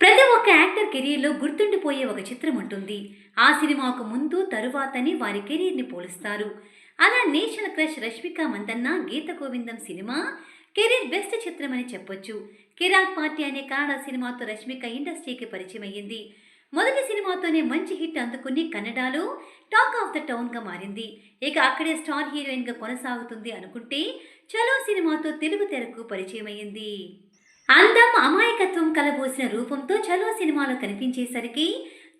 ప్రతి ఒక్క యాక్టర్ కెరీర్లో గుర్తుండిపోయే ఒక చిత్రం ఉంటుంది. ఆ సినిమాకు ముందు తరువాతని వారి కెరీర్ని పోలుస్తారు. అలా national crush Rashmika Mandanna Geetha Govindam cinema career best చిత్రం అని చెప్పొచ్చు. కిరాక్ పార్టీ అనే కన్నడ సినిమాతో రష్మిక ఇండస్ట్రీకి పరిచయం అయ్యింది మొదటి సినిమాతోనే మంచి హిట్ అందుకుని కన్నడలో టాక్ ఆఫ్ ద టౌన్గా మారింది. ఇక అక్కడే స్టార్ హీరోయిన్గా కొనసాగుతుంది అనుకుంటే చలో సినిమాతో తెలుగు తెరకు పరిచయం అయ్యింది అందం అమాయకత్వం కలబోసిన రూపంతో చలో సినిమాలో కనిపించేసరికి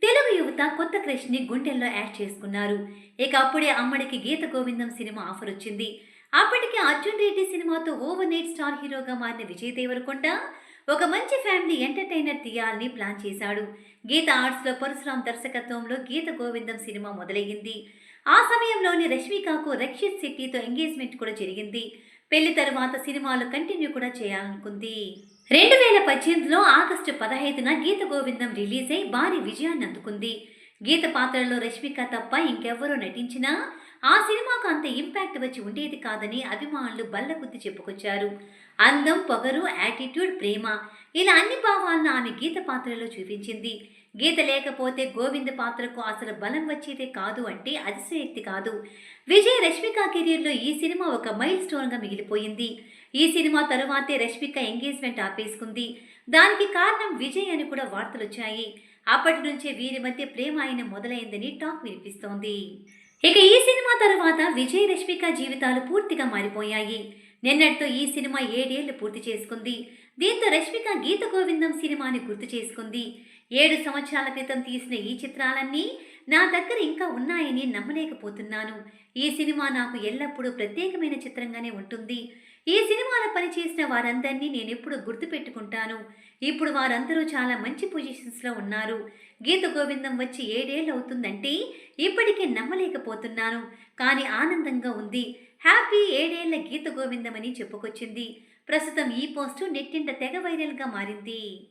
తెలుగు యువత కొత్త క్రష్ని గుండెల్లో యాడ్ చేసుకున్నారు. ఇక అప్పుడే అమ్మడికి గీత గోవిందం సినిమా ఆఫర్ వచ్చింది. అప్పటికే అర్జున్ రెడ్డి సినిమాతో ఓవర్ నైట్ స్టార్ హీరోగా మారిన విజయ్ దేవరకొండ ఒక మంచి ఫ్యామిలీ ఎంటర్టైనర్ తీయాలని ప్లాన్ చేశాడు. గీత ఆర్ట్స్లో పరశురాం దర్శకత్వంలో గీత గోవిందం సినిమా మొదలయ్యింది. ఆ సమయంలోనే రష్మికకు రక్షిత్ శెట్టితో ఎంగేజ్మెంట్ కూడా జరిగింది. పెళ్ళి తర్వాత సినిమాలు కంటిన్యూ కూడా చేయాలనుకుంది. రెండు వేల పద్దెనిమిదిలో ఆగస్టు పదహైదున గీత గోవిందం రిలీజ్ అయి భారీ విజయాన్ని అందుకుంది. గీత పాత్రలో రష్మిక తప్ప ఇంకెవ్వరూ నటించినా ఆ సినిమాకు అంత ఇంపాక్ట్ వచ్చి ఉండేది కాదని అభిమానులు బల్లగుద్ది చెప్పుకొచ్చారు. అందం పొగరు యాటిట్యూడ్ ప్రేమ ఇలా అన్ని భావాలను ఆమె గీత పాత్రలో చూపించింది. గీత లేకపోతే గోవింద పాత్రకు అసలు బలం వచ్చేదే కాదు అంటే అతిశయక్తి కాదు. విజయ్ రష్మిక కెరీర్లో ఈ సినిమా ఒక మైల్ స్టోన్గా మిగిలిపోయింది. ఈ సినిమా తరువాతే రష్మిక ఎంగేజ్మెంట్ ఆపేసుకుంది. దానికి కారణం విజయ్ అని కూడా వార్తలు వచ్చాయి అప్పటి నుంచే వీరి మధ్య ప్రేమ ఆయన మొదలైందని టాక్ వినిపిస్తోంది. ఇక ఈ సినిమా తర్వాత విజయ్ రష్మిక జీవితాలు పూర్తిగా మారిపోయాయి. నిన్నటితో ఈ సినిమా ఏడేళ్ళు పూర్తి చేసుకుంది. దీంతో రష్మిక గీత గోవిందం సినిమాని గుర్తు చేసుకుంది. ఏడు సంవత్సరాల క్రితం తీసిన ఈ చిత్రాలన్నీ నా దగ్గర ఇంకా ఉన్నాయని నమ్మలేకపోతున్నాను. ఈ సినిమా నాకు ఎల్లప్పుడూ ప్రత్యేకమైన చిత్రంగానే ఉంటుంది. ఈ సినిమాలో పనిచేసిన వారందరినీ నేను ఎప్పుడు గుర్తుపెట్టుకుంటాను ఇప్పుడు వారందరూ చాలా మంచి పొజిషన్స్లో ఉన్నారు. గీత గోవిందం వచ్చి ఏడేళ్ళు అవుతుందంటే ఇప్పటికే నమ్మలేకపోతున్నాను. కానీ ఆనందంగా ఉంది. హ్యాపీ ఏడేళ్ళ గీత గోవిందం అని చెప్పుకొచ్చింది. ప్రస్తుతం ఈ పోస్టు నెట్టింట తెగ వైరల్గా మారింది.